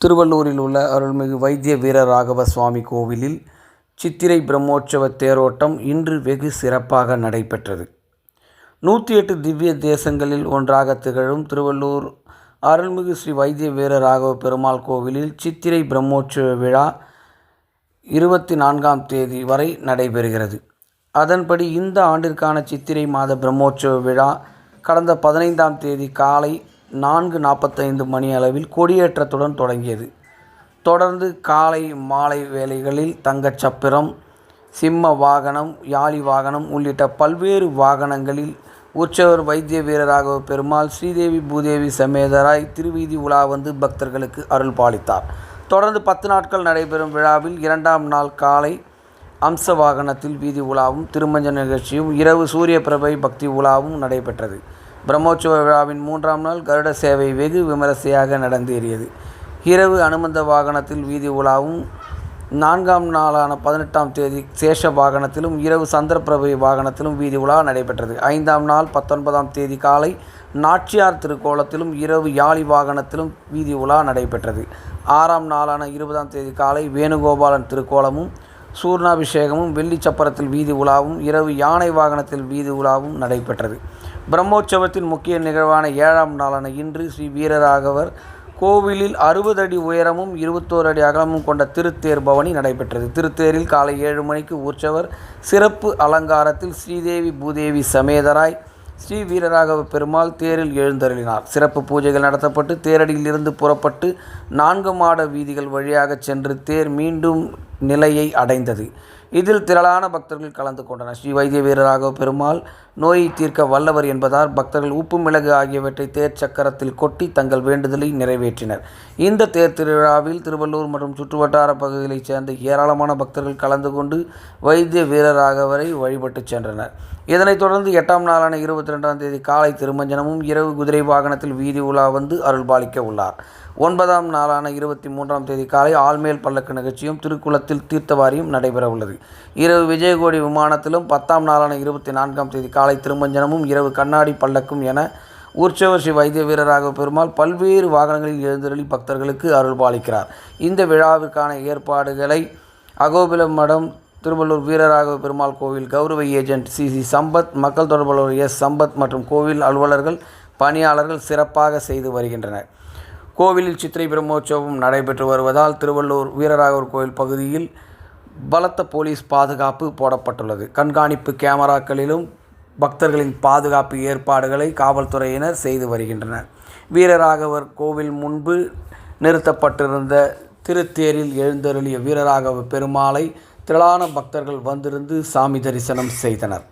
திருவள்ளூரில் உள்ள அருள்மிகு வைத்திய வீரராகவ சுவாமி கோவிலில் சித்திரை பிரம்மோற்சவ தேரோட்டம் இன்று வெகு சிறப்பாக நடைபெற்றது. நூற்றி எட்டு திவ்ய தேசங்களில் ஒன்றாக திகழும் திருவள்ளூர் அருள்மிகு ஸ்ரீ வைத்திய வீரராகவ பெருமாள் கோவிலில் சித்திரை பிரம்மோற்சவ விழா இருபத்தி நான்காம் தேதி வரை நடைபெறுகிறது. அதன்படி இந்த ஆண்டிற்கான சித்திரை மாத பிரம்மோற்சவ விழா கடந்த பதினைந்தாம் தேதி காலை நான்கு நாற்பத்தைந்து மணி அளவில் கொடியேற்றத்துடன் தொடங்கியது. தொடர்ந்து காலை மாலை வேளைகளில் தங்கச் சப்பிரம் சிம்ம வாகனம் யாளி வாகனம் உள்ளிட்ட பல்வேறு வாகனங்களில் உற்சவர் வைத்திய வீரராகவ பெருமாள் ஸ்ரீதேவி பூதேவி சமேதராய் திருவீதி உலா வந்து பக்தர்களுக்கு அருள் பாலித்தார். தொடர்ந்து பத்து நாட்கள் நடைபெறும் விழாவில் இரண்டாம் நாள் காலை அம்ச வாகனத்தில் வீதி உலாவும் திருமஞ்ச நிகழ்ச்சியும் இரவு சூரிய பிரபை பக்தி உலாவும் நடைபெற்றது. பிரம்மோற்சவ விழாவின் மூன்றாம் நாள் கருட சேவை வெகு விமரிசையாக நடந்தேறியது. இரவு அனுமந்த வாகனத்தில் வீதி உலாவும் நான்காம் நாளான பதினெட்டாம் தேதி சேஷ வாகனத்திலும் இரவு சந்திரபிரபை வாகனத்திலும் வீதி உலா நடைபெற்றது. ஐந்தாம் நாள் பத்தொன்பதாம் தேதி காலை நாச்சியார் திருக்கோலத்திலும் இரவு யாழி வாகனத்திலும் வீதி உலா நடைபெற்றது. ஆறாம் நாளான இருபதாம் தேதி காலை வேணுகோபாலன் திருக்கோலமும் சூர்ணாபிஷேகமும் வெள்ளி சப்பரத்தில் வீதி உலாவும் இரவு யானை வாகனத்தில் வீதி உலாவும் நடைபெற்றது. பிரம்மோற்சவத்தின் முக்கிய நிகழ்வான ஏழாம் நாளான இன்று ஸ்ரீ வீரராகவர் கோவிலில் அறுபது அடி உயரமும் இருபத்தோரு அடி அகலமும் கொண்ட திருத்தேர் பவனி நடைபெற்றது. திருத்தேரில் காலை ஏழு மணிக்கு உற்சவர் சிறப்பு அலங்காரத்தில் ஸ்ரீதேவி பூதேவி சமேதராய் ஸ்ரீ வீரராகவ பெருமாள் தேரில் எழுந்தருளினார். சிறப்பு பூஜைகள் நடத்தப்பட்டு தேரடியிலிருந்து புறப்பட்டு நான்கு மாட வீதிகள் வழியாக சென்று தேர் மீண்டும் நிலையை அடைந்தது. இதில் திரளான பக்தர்கள் கலந்து கொண்டனர். ஸ்ரீ வைத்திய வீரராகவ பெருமாள் நோயை தீர்க்க வல்லவர் என்பதால் பக்தர்கள் உப்பு மிளகு ஆகியவற்றை தேர் சக்கரத்தில் கொட்டி தங்கள் வேண்டுதலை நிறைவேற்றினர். இந்த தேர் திருவிழாவில் திருவள்ளூர் மற்றும் சுற்றுவட்டார பகுதிகளைச் சேர்ந்த ஏராளமான பக்தர்கள் கலந்து கொண்டு வைத்திய வீரராகவரை வழிபட்டு சென்றனர். இதனைத் தொடர்ந்து எட்டாம் நாளான இருபத்தி ரெண்டாம் தேதி காலை திருமஞ்சனமும் இரவு குதிரை வாகனத்தில் வீதி உலா வந்து அருள்பாலிக்க உள்ளார். ஒன்பதாம் நாளான இருபத்தி மூன்றாம் தேதி காலை ஆள்மேல் பல்லக்கு நிகழ்ச்சியும் திருக்குளத்தில் தீர்த்தவாரியும் நடைபெற உள்ளது இரவு விஜயகோடி விமானத்திலும் பத்தாம் நாளான இருபத்தி நான்காம் தேதி காலை திருமஞ்சனமும் இரவு கண்ணாடி பல்லக்கும் என உற்சவர் ஸ்ரீ வைத்திய வீரராக பெருமாள் பல்வேறு வாகனங்களில் எழுந்தருளி பக்தர்களுக்கு அருள்பாலிக்கிறார். இந்த விழாவிற்கான ஏற்பாடுகளை அகோபிலம் மடம் திருவள்ளூர் வீரராகவ பெருமாள் கோவில் கௌரவ ஏஜென்ட் சி. சி. சம்பத் மக்கள் தொடர்பாளர் எஸ். சம்பத் மற்றும் கோவில் அலுவலர்கள் பணியாளர்கள் சிறப்பாக செய்து வருகின்றனர். கோவிலில் சித்திரை பிரம்மோற்சவம் நடைபெற்று வருவதால் திருவள்ளூர் வீரராகவர் கோவில் பகுதியில் பலத்த போலீஸ் பாதுகாப்பு போடப்பட்டுள்ளது. கண்காணிப்பு கேமராக்களிலும் பக்தர்களின் பாதுகாப்பு ஏற்பாடுகளை காவல்துறையினர் செய்து வருகின்றனர். வீரராகவர் கோவில் முன்பு நிறுத்தப்பட்டிருந்த திருத்தேரில் எழுந்தருளிய வீரராகவ பெருமாளை திரளான பக்தர்கள் வந்திருந்து சாமி தரிசனம் செய்தனர்.